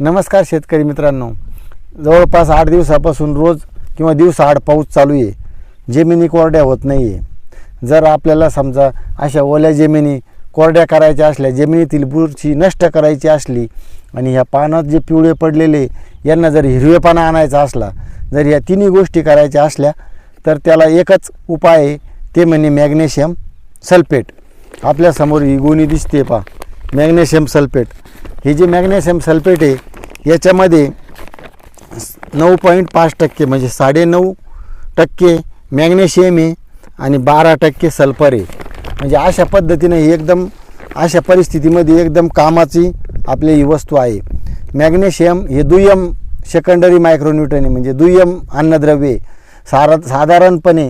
नमस्कार शेतकरी मित्रांनो. जवळपास आठ दिवसापासून रोज किंवा दिवसाआड पाऊस चालू आहे. जमिनी कोरड्या होत नाही आहे जर आपल्याला समजा अशा ओल्या जमिनी कोरड्या करायच्या असल्या जमिनीतील बुरशी नष्ट करायची असली आणि ह्या पानात जे पिवळे पडलेले यांना जर हिरवेपणा आणायचा असला जर या तिन्ही गोष्टी करायच्या असल्या तर त्याला एकच उपाय आहे ते म्हणजे मॅग्नेशियम सल्फेट. आपल्यासमोर ही गोणी दिसते पा मॅग्नेशियम सल्फेट. ही जी मॅग्नेशियम सल्फेट आहे याच्यामध्ये नऊ पॉईंट पाच टक्के म्हणजे साडेनऊ टक्के मॅग्नेशियम आहे आणि बारा टक्के सल्फर आहे. म्हणजे अशा पद्धतीने ही एकदम अशा परिस्थितीमध्ये एकदम कामाची आपली ही वस्तू आहे. मॅग्नेशियम हे दुय्यम सेकंडरी मायक्रोन्यूटन आहे म्हणजे दुय्यम अन्नद्रव्ये. सारा साधारणपणे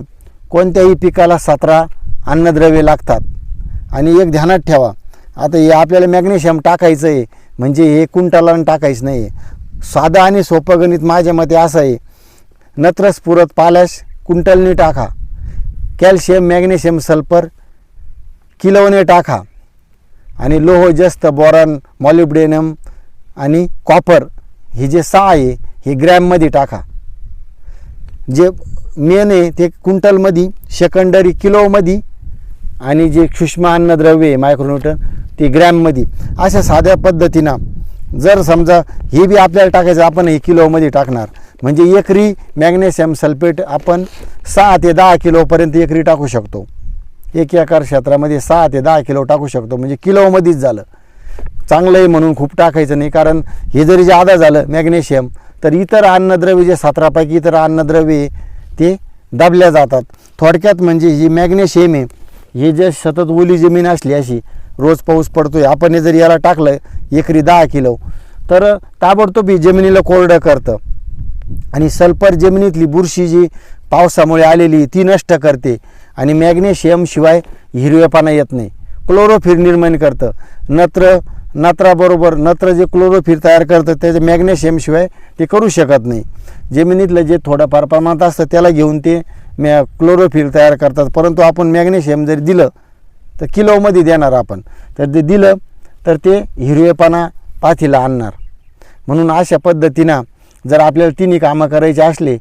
कोणत्याही पिकाला सतरा अन्नद्रव्ये लागतात. आणि एक ध्यानात ठेवा आता हे आपल्याला मॅग्नेशियम टाकायचं आहे म्हणजे हे कुंटाला टाकायचं नाही आहे साधं आणि सोपं गणित माझ्या मते असं आहे. नत्रस पुरत पाल्यास कुंटलने टाका. कॅल्शियम मॅग्नेशियम सल्फर किलोने टाका. आणि लोह जस्त बोरॉन मॉलिब्डेनम आणि कॉपर हे जे सहा आहे हे ग्रॅममध्ये टाका. जे मेन आहे ते क्विंटलमध्ये सेकंडरी किलोमध्ये आणि जे सूक्ष्म अन्नद्रव्य आहे मायक्रोन्यूटन ते ग्रॅममध्ये अशा साध्या पद्धतीनं जर समजा हे बी आपल्याला टाकायचं आपण हे किलोमध्ये टाकणार. म्हणजे एकरी मॅग्नेशियम सल्फेट आपण सहा ते दहा किलोपर्यंत एकरी टाकू शकतो. एक एकर क्षेत्रामध्ये सहा ते दहा किलो टाकू शकतो. म्हणजे किलोमध्येच झालं. चांगलं आहे म्हणून खूप टाकायचं नाही कारण हे जरी जादा झालं मॅग्नेशियम तर इतर अन्नद्रव्य जे सतरापैकी इतर अन्नद्रव्ये ते दाबल्या जातात. थोडक्यात म्हणजे ही मॅग्नेशियम आहे हे जे सतत ओली जमीन असली अशी रोज पाऊस पडतोय आपण हे जर याला टाकलं एकरी दहा किलो तर ताबडतोब ही जमिनीला कोरडं करतं. आणि सल्फर जमिनीतली बुरशी जी पावसामुळे आलेली ती नष्ट करते. आणि मॅग्नेशियम शिवाय हिरवेपणा येत नाही. क्लोरोफिर निर्माण करतं. नत्र नत्राबरोबर नत्र जे क्लोरोफिर तयार करतं त्याचं मॅग्नेशियमशिवाय ते करू शकत नाही. जमिनीतलं जे थोडंफार प्रमाणात असतं त्याला घेऊन ते मॅ क्लोरोफिल तयार करतात. परंतु आपण मॅग्नेशियम जर दिलं तर किलोमध्ये देणार आपण. तर ते दिलं तर ते हिरवेपणा पाथीला आणणार. म्हणून अशा पद्धतीनं जर आपल्याला तिन्ही कामं करायची असले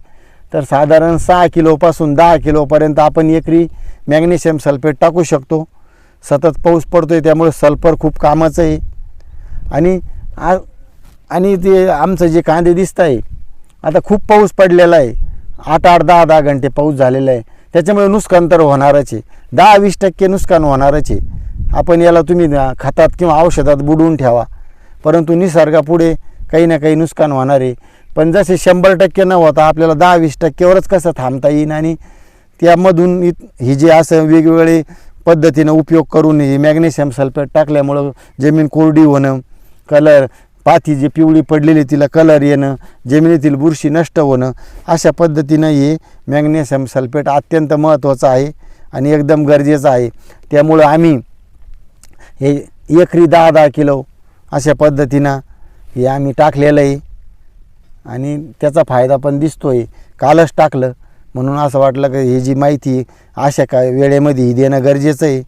तर साधारण सहा किलोपासून दहा किलोपर्यंत आपण एकरी मॅग्नेशियम सल्फेट टाकू शकतो. सतत पाऊस पडतो आहे त्यामुळे सल्फर खूप कामाचं आहे. आणि आ आणि ते आमचं जे कांदे दिसत आहे आता खूप पाऊस पडलेला आहे. आठ आठ दहा दहा घंटे पाऊस झालेला आहे. त्याच्यामुळे नुकसान तर होणारच आहे. दहा वीस टक्के नुकसान होणारच आहे. आपण याला तुम्ही खतात किंवा औषधात बुडवून ठेवा. परंतु निसर्गापुढे काही ना काही नुकसान होणार आहे. पण जसे शंभर टक्के न होता आपल्याला दहा वीस टक्केवरच कसं थांबता येईल आणि त्यामधून ही जे असं वेगवेगळे पद्धतीनं उपयोग करून हे मॅग्नेशियम सल्फेट टाकल्यामुळं जमीन कोरडी होणं कलर पाती जी पिवळी पडलेली तिला कलर येणं जमिनीतील बुरशी नष्ट होणं अशा पद्धतीनं हे मॅग्नेशियम सल्फेट अत्यंत महत्त्वाचं आहे आणि एकदम गरजेचं आहे. त्यामुळं आम्ही हे एकरी दहा दहा किलो अशा पद्धतीनं हे आम्ही टाकलेलं आहे. आणि त्याचा फायदा पण दिसतो आहे कालच टाकलं. म्हणून असं वाटलं की ही जी माहिती अशा काय वेळेमध्ये देणं गरजेचं आहे.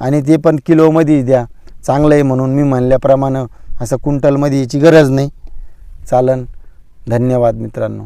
आणि ते पण किलोमध्ये द्या. चांगलं आहे म्हणून मी म्हणल्याप्रमाणे असं कुंटलमध्ये याची गरज नाही. चालन. धन्यवाद मित्रांनो.